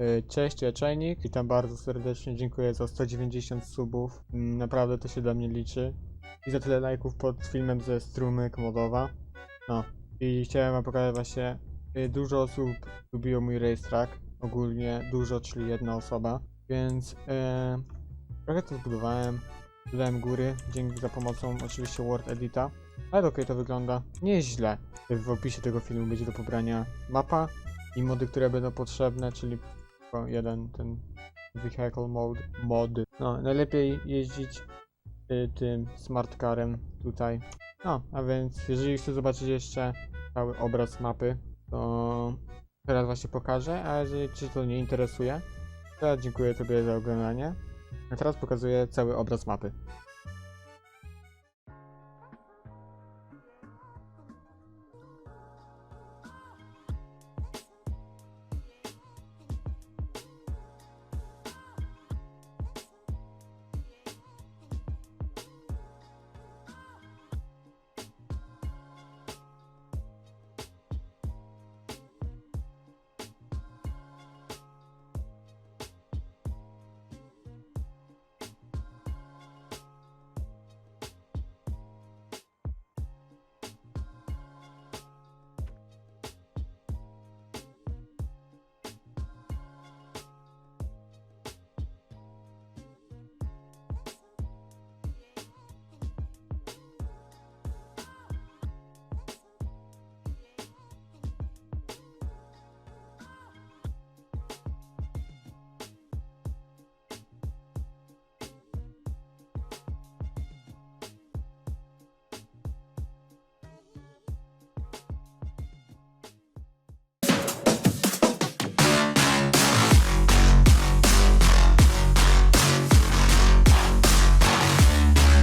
Y, Cześć, ja Czajnik. Witam bardzo serdecznie. Dziękuję za 190 subów. Mm, Naprawdę to się dla mnie liczy. I za tyle lajków pod filmem ze strumyk modowa. No. I chciałem wam pokazać właśnie, y, dużo osób lubiło mój racetrack. Ogólnie dużo, czyli jedna osoba. Więc e, trochę to zbudowałem. Dodałem góry, dzięki za pomocą oczywiście Word Edita. Ale okej, to wygląda nieźle. W opisie tego filmu będzie do pobrania mapa i mody, które będą potrzebne, czyli jeden ten vehicle mode, mod. No, najlepiej jeździć y, tym smart carem tutaj. No, a więc jeżeli chcesz zobaczyć jeszcze cały obraz mapy, to teraz właśnie pokażę, a jeżeli Cię to nie interesuje, to dziękuję Tobie za oglądanie. A teraz pokazuję cały obraz mapy.